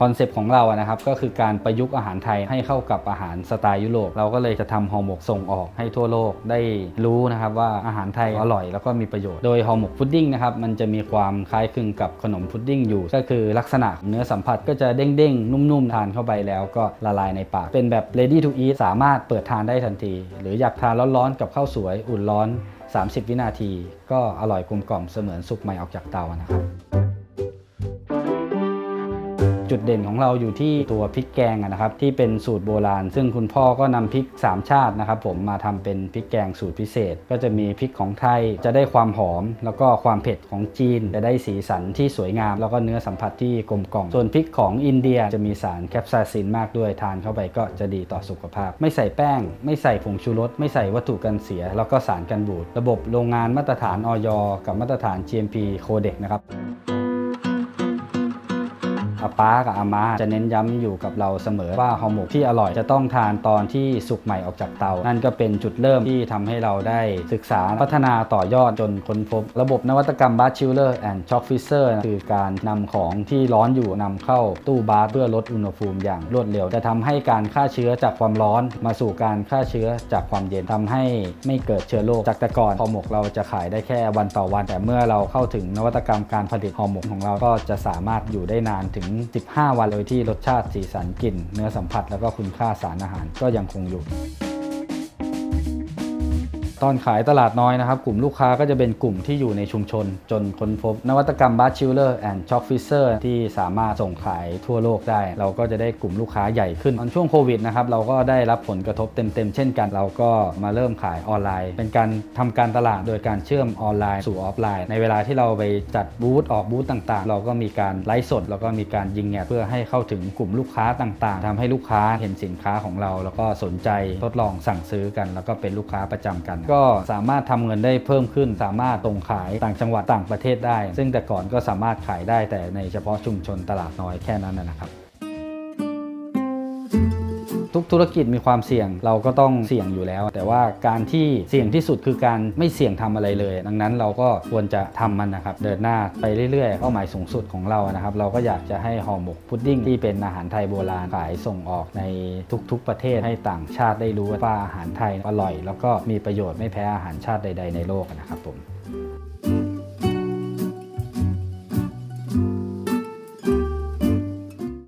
คอนเซปต์ของเราอะนะครับก็คือการประยุกต์อาหารไทยให้เข้ากับอาหารสไตล์ยุโรปเราก็เลยจะทำห่อหมกส่งออกให้ทั่วโลกได้รู้นะครับว่าอาหารไทยอร่อยแล้วก็มีประโยชน์ โดยห่อหมกพุดดิ้งนะครับมันจะมีความคล้ายคลึงกับขนมพุดดิ้งอยู่ ก็คือลักษณะเนื้อสัมผัสก็จะเด้งๆ นุ่มๆ ทานเข้าไปแล้วก็ละลายในปาก เป็นแบบ ready to eat สามารถเปิดทานได้ทันที หรืออยากทานร้อนๆ กับข้าวสวย อุ่นร้อน 30 วินาที ก็อร่อยกลมกล่อมเสมือนสุกใหม่ออกจากเตานะครับ จุดเด่นของเราอยู่ที่ตัวพริกแกงนะครับที่เป็นสูตรโบราณ ซึ่งคุณพ่อก็นำพริก 3 ชาตินะครับผมมาทำเป็นพริกแกงสูตรพิเศษ ก็จะมีพริกของไทยจะได้ความหอม แล้วก็ความเผ็ดของจีนจะได้สีสันที่สวยงาม แล้วก็เนื้อสัมผัสที่กลมกล่อมส่วนพริกของอินเดียจะมีสารแคปซาซินมากด้วยทานเข้าไปก็จะดีต่อสุขภาพ ไม่ใส่แป้ง ไม่ใส่ผงชูรสไม่ใส่วัตถุกันเสีย แล้วก็สารกันบูดระบบโรงงานมาตรฐานออยกับมาตรฐาน GMP โคเด็กนะครับ อาป้ากับอาม่าจะเน้นย้ำอยู่กับเราเสมอว่าห่อหมกที่อร่อยจะต้องทานตอนที่สุกใหม่ออกจากเตา นั่นก็เป็นจุดเริ่มที่ทำให้เราได้ศึกษาพัฒนาต่อยอดจนค้นพบ ระบบนวัตกรรมบาร์ชิลเลอร์แอนด์ช็อคฟิเซอร์คือการนำของที่ร้อนอยู่นำเข้าตู้บาร์เพื่อลดอุณหภูมิอย่างรวดเร็ว จะทำให้การฆ่าเชื้อจากความร้อนมาสู่การฆ่าเชื้อจากความเย็นทำให้ไม่เกิดเชื้อโรคจากแต่ก่อนห่อหมกเราจะขายได้แค่วันต่อวัน แต่เมื่อเราเข้าถึงนวัตกรรมการผลิตห่อหมกของเราก็จะสามารถอยู่ได้นานถึง15 วันเลยที่รสชาติสีสันกลิ่น เนื้อสัมผัสแล้วก็คุณค่าสารอาหารก็ยังคงอยู่ ตอนขายตลาดน้อยนะครับ กลุ่มลูกค้าก็จะเป็นกลุ่มที่อยู่ในชุมชน จนค้นพบนวัตกรรมบาร์ชิลเลอร์แอนด์ช็อคฟิเซอร์ที่สามารถส่งขายทั่วโลกได้ เราก็จะได้กลุ่มลูกค้าใหญ่ขึ้นตอนช่วงโควิดนะครับเราก็ได้รับผลกระทบเต็มๆ เช่นกัน เราก็มาเริ่มขายออนไลน์ เป็นการทำการตลาดโดยการเชื่อมออนไลน์สู่ออฟไลน์ ในเวลาที่เราไปจัดบูธออกบูธต่างๆ เราก็มีการไลฟ์สด แล้วก็มีการยิงแอดเพื่อให้เข้าถึงกลุ่มลูกค้าต่างๆทำให้ลูกค้าเห็นสินค้าของเรา แล้วก็สนใจทดลองสั่งซื้อกัน แล้วก็เป็นลูกค้าประจำกันก็สามารถทำเงินได้เพิ่มขึ้น สามารถตรงขายต่างจังหวัดต่างประเทศได้ ซึ่งแต่ก่อนก็สามารถขายได้แต่ในเฉพาะชุมชนตลาดน้อยแค่นั้นนะนะครับ ทุกธุรกิจมีความเสี่ยงเราก็ต้องเสี่ยงอยู่แล้ว แต่ว่าการที่เสี่ยงที่สุดคือการไม่เสี่ยงทำอะไรเลย ดังนั้นเราก็ควรจะทำมันนะครับ เดินหน้าไปเรื่อยๆเป้าหมายสูงสุดของเรานะครับ เราก็อยากจะให้ห่อหมกพุดดิ้งที่เป็นอาหารไทยโบราณขายส่งออกในทุกๆประเทศให้ต่างชาติได้รู้ว่าอาหารไทยอร่อย แล้วก็มีประโยชน์ไม่แพ้อาหารชาติใด ๆ ในโลกนะครับผม